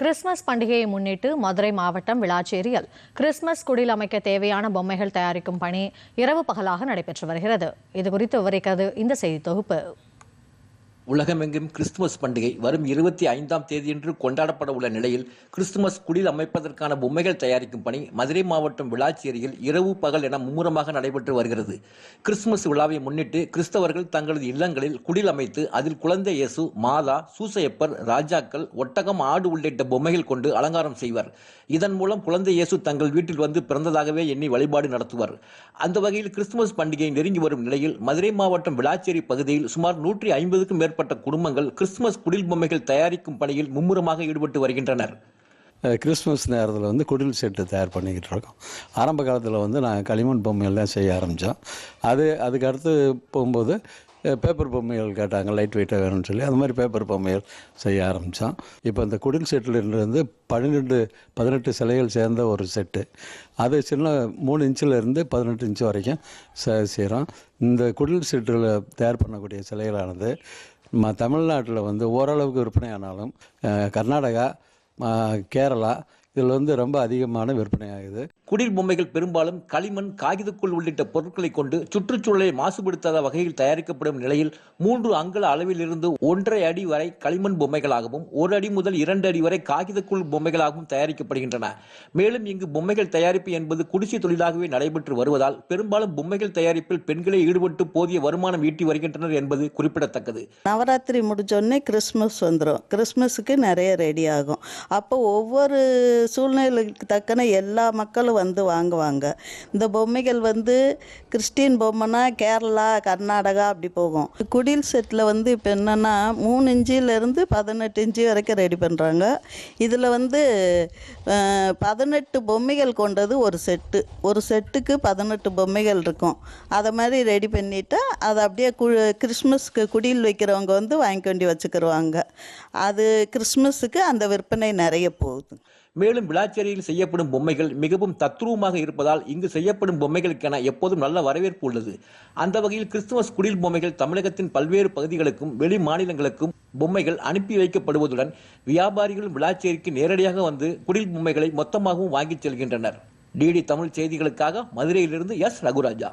Christmas பண்டிகையை முன்னிட்டு மதுரை மாவட்டம் விளாச்சேரியில் கிறிஸ்துமஸ் குடில் அமைக்க தேவையான பொம்மைகள் தயாரிக்கும் பணி இரவு பகலாக நடைபெற்று வருகிறது. இதுகுறித்து விவரிக்கிறது இந்த செய்தி தொகுப்பு. உலகமெங்கும் கிறிஸ்துமஸ் பண்டிகை வரும் இருபத்தி ஐந்தாம் தேதியன்று கொண்டாடப்பட உள்ள நிலையில் கிறிஸ்துமஸ் குடில் அமைப்பதற்கான பொம்மைகள் தயாரிக்கும் பணி மதுரை மாவட்டம் விளாச்சேரியில் இரவு பகல் என மும்முரமாக நடைபெற்று வருகிறது. கிறிஸ்துமஸ் விழாவை முன்னிட்டு கிறிஸ்தவர்கள் தங்களது இல்லங்களில் குடில் அமைத்து அதில் குழந்தை இயேசு மாதா சூசையப்பர் ராஜாக்கள் ஒட்டகம் ஆடு உள்ளிட்ட பொம்மைகள் கொண்டு அலங்காரம் செய்வர். இதன் மூலம் குழந்தை இயேசு தங்கள் வீட்டில் வந்து பிறந்ததாகவே எண்ணி வழிபாடு நடத்துவர். அந்த வகையில் கிறிஸ்துமஸ் பண்டிகை நெருங்கி வரும் நிலையில் மதுரை மாவட்டம் விளாச்சேரி பகுதியில் சுமார் நூற்றி ஐம்பதுக்கும் மேற்பட்ட குடும்பங்கள் கிறிஸ்துமஸ் குடில் பொம்மைகள் தயாரிக்கும் பணியில் மும்முரமாக ஈடுபட்டு வருகின்றனர். கிறிஸ்மஸ் கிறிஸ்துமஸ் நேரத்தில் வந்து குடில் செட்டு தயார் பண்ணிக்கிட்டு இருக்கோம். ஆரம்ப காலத்தில் வந்து நான் களிமண் பொம்மையெல்லாம் செய்ய ஆரம்பித்தோம் அது அதுக்கு அடுத்து போகும்போது பேப்பர் பொம்மைகள் கேட்டாங்க லைட் வெயிட்டாக வேணும்னு சொல்லி. அது மாதிரி பேப்பர் பொம்மைகள் செய்ய ஆரம்பித்தோம் இப்போ இந்த குடில் செட்டிலிருந்து பன்னிரெண்டு பதினெட்டு சிலைகள் சேர்ந்த ஒரு செட்டு. அது சின்ன மூணு இன்ச்சில் இருந்து பதினெட்டு இன்ச்சு வரைக்கும் செய்கிறோம் இந்த குடில் செட்டில் தயார் பண்ணக்கூடிய சிலைகளானது நம்ம தமிழ்நாட்டில் வந்து ஓரளவுக்கு விற்பனை ஆனாலும் கர்நாடகா கேரளா இதில் வந்து ரொம்ப அதிகமான விற்பனை ஆகுது குடில் பொம்மைகள் பெரும்பாலும் களிமண் காகிதக்குள் உள்ளிட்ட பொருட்களை கொண்டு சுற்றுச்சூழலை மாசுபடுத்தாத வகையில் தயாரிக்கப்படும் நிலையில் மூன்று அங்குல அளவிலிருந்து ஒன்றரை அடி வரை களிமண் பொம்மைகளாகவும் ஒரு அடி முதல் இரண்டு அடி வரை காகிதக்குள் பொம்மைகளாகவும் தயாரிக்கப்படுகின்றன. மேலும் இங்கு பொம்மைகள் தயாரிப்பு என்பது குடிசை தொழிலாகவே நடைபெற்று வருவதால் பெரும்பாலும் பொம்மைகள் தயாரிப்பில் பெண்களே ஈடுபட்டு போதிய வருமானம் ஈட்டி வருகின்றனர் என்பது குறிப்பிடத்தக்கது. நவராத்திரி முடிஞ்சோடனே கிறிஸ்மஸ் வந்துடும் கிறிஸ்மஸுக்கு நிறைய ரெடி ஆகும். அப்போ ஒவ்வொரு சூழ்நிலைக்கு தக்கன எல்லா மக்களும் வந்து வாங்குவாங்க. இந்த பொம்மைகள் வந்து கிறிஸ்டின் பொம்மைனா கேரளா கர்நாடகா அப்படி போகும். குடில் செட்டில் வந்து இப்போ என்னென்னா மூணு இன்ச்சிலேருந்து பதினெட்டு இன்ச்சு வரைக்கும் ரெடி பண்ணுறாங்க இதில் வந்து பதினெட்டு பொம்மைகள் கொண்டது ஒரு செட்டு. ஒரு செட்டுக்கு பதினெட்டு பொம்மைகள் இருக்கும். அதை மாதிரி ரெடி பண்ணிட்டா அதை அப்படியே கு கிறிஸ்மஸ்க்கு குடியில் வைக்கிறவங்க வந்து வாங்கி கொண்டு வச்சுக்கிருவாங்க. அது கிறிஸ்மஸுக்கு அந்த விற்பனை நிறைய போகுது. மேலும் விளாச்சேரியில் செய்யப்படும் பொம்மைகள் மிகவும் தத்ரூபமாக இருப்பதால் இங்கு செய்யப்படும் பொம்மைகளுக்கென எப்போதும் நல்ல வரவேற்பு உள்ளது. அந்த வகையில் கிறிஸ்துமஸ் குடில் பொம்மைகள் தமிழகத்தின் பல்வேறு பகுதிகளுக்கும் வெளி மாநிலங்களுக்கும் பொம்மைகள் அனுப்பி வைக்கப்படுவதுடன் வியாபாரிகளும் விளாச்சேரிக்கு நேரடியாக வந்து குடில் பொம்மைகளை மொத்தமாகவும் வாங்கிச் செல்கின்றனர். டிடி தமிழ் செய்திகளுக்காக மதுரையிலிருந்து எஸ் ரகுராஜா.